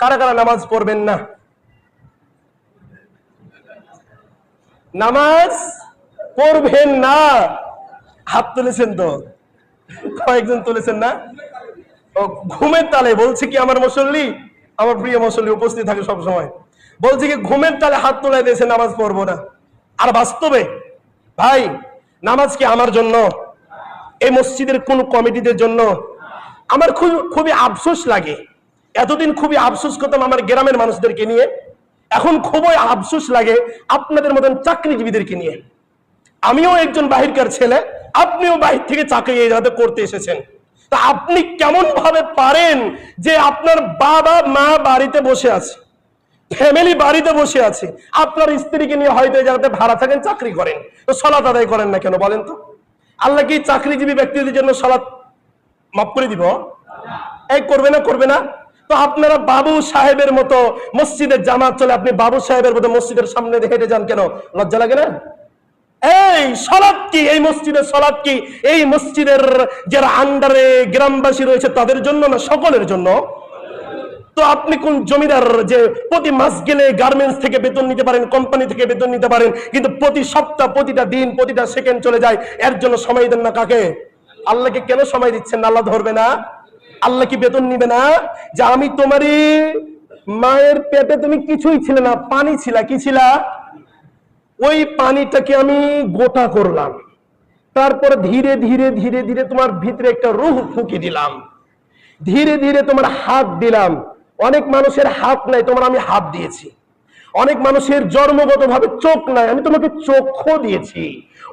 কারা কারা নামাজ পড়বেন না? নামাজ পড়বেন না। হাত তুলেছেন তো? কয়েকজন তুলেছেন না? ঘুমের তালে বলছে কি আমার মুসল্লি? আমার প্রিয় মুসল্লি উপস্থিত থাকে সব সময় বলছে কি, ঘুমের তালে হাত তুলে দিয়েছে, নামাজ পড়ব না। আর বাস্তবে? ভাই, নামাজ কি আমার জন্য? এই মসজিদের কোন কমিটিদের জন্য? আমার খুব, খুবই আফসোস লাগে। এতদিন খুবই আফসোস করতাম আমার গ্রামের মানুষদেরকে নিয়ে। এখন খুবই আফসোস লাগে আপনাদের মতন চাকরিজীবীদেরকে নিয়ে। আমিও একজন বাহিরকার ছেলে, আপনিও বাহির থেকে চাকরি এই জায়গাতে করতে এসেছেন। তা আপনি কেমন ভাবে পারেন যে আপনার বাবা মা বাড়িতে বসে আছে ফ্যামিলি বাড়িতে বসে আছে, আপনার স্ত্রীকে নিয়ে হয়তো এই জায়গাতে ভাড়া থাকেন, চাকরি করেন? তো সলাত আদায় করেন না কেন বলেন তো? আল্লাহ কি চাকরিজীবী ব্যক্তিদের জন্য সলাৎ মাফ করে দিব? এই করবে না করবে না। তো আপনারা বাবু সাহেবের মতো মসজিদের জামাত চলে, আপনি বাবু সাহেবের মতো মসজিদের সামনে হেঁটে যান কেন? লজ্জা লাগে না? এই সলাৎ কি? এই মসজিদের সলাৎ কি? এই মসজিদের যারা আন্ডারে গ্রামবাসী রয়েছে, তাদের জন্য না সকলের জন্য? তো আপনি কোন জমিদার যে প্রতি মাস গেলে গার্মেন্টস থেকে বেতন নিতে পারেন কোম্পানি থেকে বেতন নিতে পারেন, কিন্তু প্রতি সপ্তাহ, প্রতিটা দিন, প্রতিটা সেকেন্ড চলে যায়, এর জন্য সময় দেন না কাকে? আল্লাহকে কেন সময় দিচ্ছেন? আল্লাহ ধরবে না? আল্লাহ কি বেতন নিবে না? যে আমি তোমারই মায়ের পেটে তুমি কিছুই ছিলে না, পানি ছিলা, কি ছিলা? ওই পানিটাকে আমি গোটা করলাম। তারপর ধীরে ধীরে ধীরে ধীরে তোমার ভিতরে একটা রুহ ফুঁকি দিলাম। ধীরে ধীরে তোমার হাত দিলাম। অনেক মানুষের হাত নাই, তোমার আমি হাত দিয়েছি। অনেক মানুষের জন্মগতভাবে চোখ নাই, আমি তোমাকে চোখও দিয়েছি।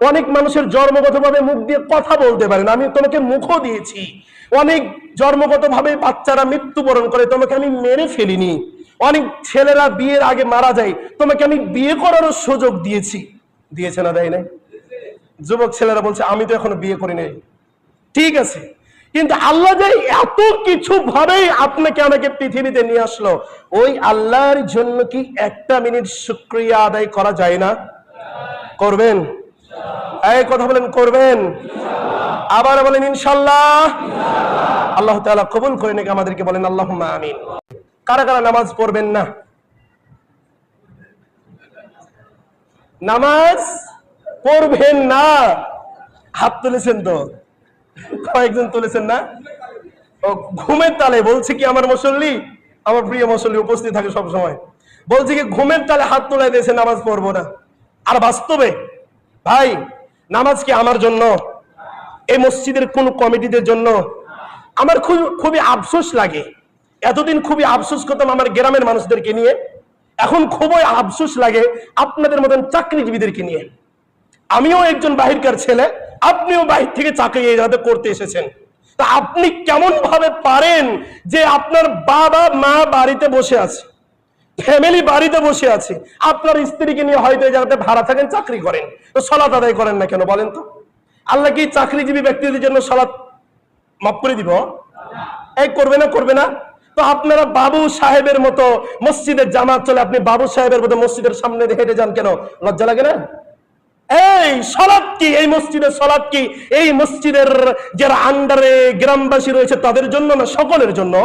অনেক মানুষের জন্মগতভাবে মুখ দিয়ে কথা বলতে পারে না, আমি তোমাকে মুখও দিয়েছি। অনেক জন্মগতভাবে বাচ্চারা মৃত্যুবরণ করে, তোমাকে আমি মেরে ফেলিনি। অনেক ছেলেরা বিয়ের আগে মারা যায়, তোমাকে আমি বিয়ে করারও সুযোগ দিয়েছি। দিয়েছে না দেয় নাই? যুবক ছেলেরা বলছে, আমি তো এখনও বিয়ে করি নাই। ঠিক আছে, কিন্তু আল্লাহ যে এত কিছু ভাবেই আপনাকে আমাকে পৃথিবীতে নিয়ে আসলো, ওই আল্লাহর জন্য কি একটা মিনিট শুক্রিয়া আদায় করা যায় না? করবেন? এই কথা বলেন, করবেন? আবার বলেন ইনশাল্লাহ আল্লাহ তাআলা কবুল করে নাকি আমাদেরকে বলেন আল্লাহ আমিন। কারা কারা নামাজ পড়বেন না? নামাজ পড়বেন না। হাত তুলেছেন তো? কয়েকজন তুলেছেন না? ঘুমের তালে বলছে কি আমার মুসল্লি? আমার প্রিয় মুসল্লি উপস্থিত থাকে সব সময় বলছে কি, ঘুমের তালে হাত তুলে দিয়েছে, নামাজ পড়ব না। আর বাস্তবে, ভাই, নামাজ কি আমার জন্য? এই মসজিদের কোন কমিটিদের জন্য আমার খুব, খুবই আফসোস লাগে। এতদিন খুবই আফসোস করতাম আমার গ্রামের মানুষদেরকে নিয়ে। এখন খুবই আফসোস লাগে আপনাদের মতন চাকরিজীবীদেরকে নিয়ে। আমিও একজন বাহিরকার ছেলে, আপনিও বাহির থেকে চাকরি এই জায়গাতে করতে এসেছেন। তা আপনি কেমন ভাবে পারেন যে আপনার বাবা মা বাড়িতে বসে আছে, ফ্যামিলি বাড়িতে বসে আছে, আপনার স্ত্রীকে নিয়ে হয়তো এই জায়গাতে ভাড়া থাকেন, চাকরি করেন? তো সলাত আদায় করেন না কেন বলেন তো? আল্লাহ কি চাকরিজীবী ব্যক্তিদের জন্য সলাৎ মাফ করে দিব? এই করবে না করবে না। তো আপনারা বাবু সাহেবের মতো মসজিদের জামাত চলে, আপনি বাবু সাহেবের মতো মসজিদের সামনে হেঁটে যান কেন? লজ্জা লাগে না? এই সলাৎ কি? এই মসজিদের সলাৎ কি? এই মসজিদের যারা আন্ডারে গ্রামবাসী রয়েছে তাদের জন্য না সকলের জন্য?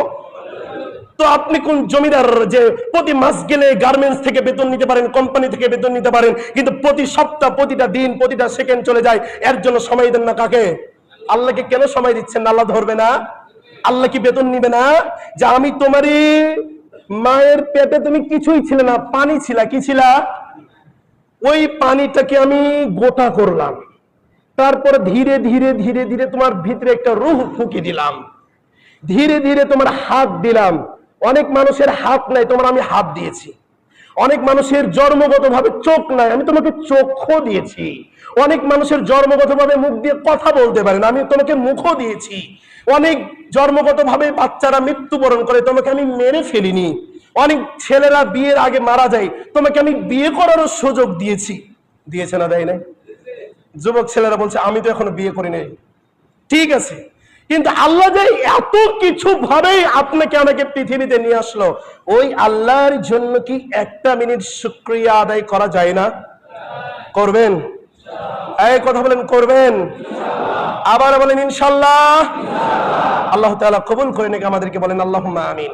তো আপনি কোন জমিদার যে প্রতি মাস গেলে গার্মেন্টস থেকে বেতন নিতে পারেন কোম্পানি থেকে বেতন নিতে পারেন, কিন্তু প্রতি সপ্তাহ, প্রতিটা দিন, প্রতিটা সেকেন্ড চলে যায়, এর জন্য সময় দেন না কাকে? আল্লাহকে কেন সময় দিচ্ছেন? আল্লাহ ধরবে না? আল্লাহ কি বেতন নিবে না? যে আমি তোমারই মায়ের পেটে তুমি কিছুই ছিলে না, পানি ছিলা, কি ছিলা? ওই পানিটাকে আমি গোটা করলাম। তারপর ধীরে ধীরে ধীরে ধীরে তোমার ভিতরে একটা রুহ ফুঁকি দিলাম। ধীরে ধীরে তোমার হাত দিলাম। অনেক মানুষের হাত নাই, তোমার আমি হাত দিয়েছি। অনেক মানুষের জন্মগতভাবে চোখ নাই, আমি তোমাকে চোখও দিয়েছি। অনেক মানুষের জন্মগতভাবে মুখ দিয়ে কথা বলতে পারে না, আমি তোমাকে মুখও দিয়েছি। অনেক জন্মগতভাবে বাচ্চারা মৃত্যুবরণ করে, তোমাকে আমি মেরে ফেলিনি। অনেক ছেলেরা বিয়ের আগে মারা যায়, তোমাকে আমি বিয়ে করারও সুযোগ দিয়েছি। দিয়েছে না দেয় নাই? যুবক ছেলেরা বলছে, আমি তো এখনও বিয়ে করি নাই। ঠিক আছে কিন্তু আল্লাহ যে এত কিছু ভাবেই আপনাকে আমাকে পৃথিবীতে নিয়ে আসলো, ওই আল্লাহর জন্য কি একটা মিনিট শুক্রিয়া আদায় করা যায় না? করবেন? এই কথা বলেন, করবেন? আবার বলেন, ইনশাল্লাহ। আল্লাহ তালা কবুল করে নাকি আমাদেরকে, বলেন আল্লাহ আমিন।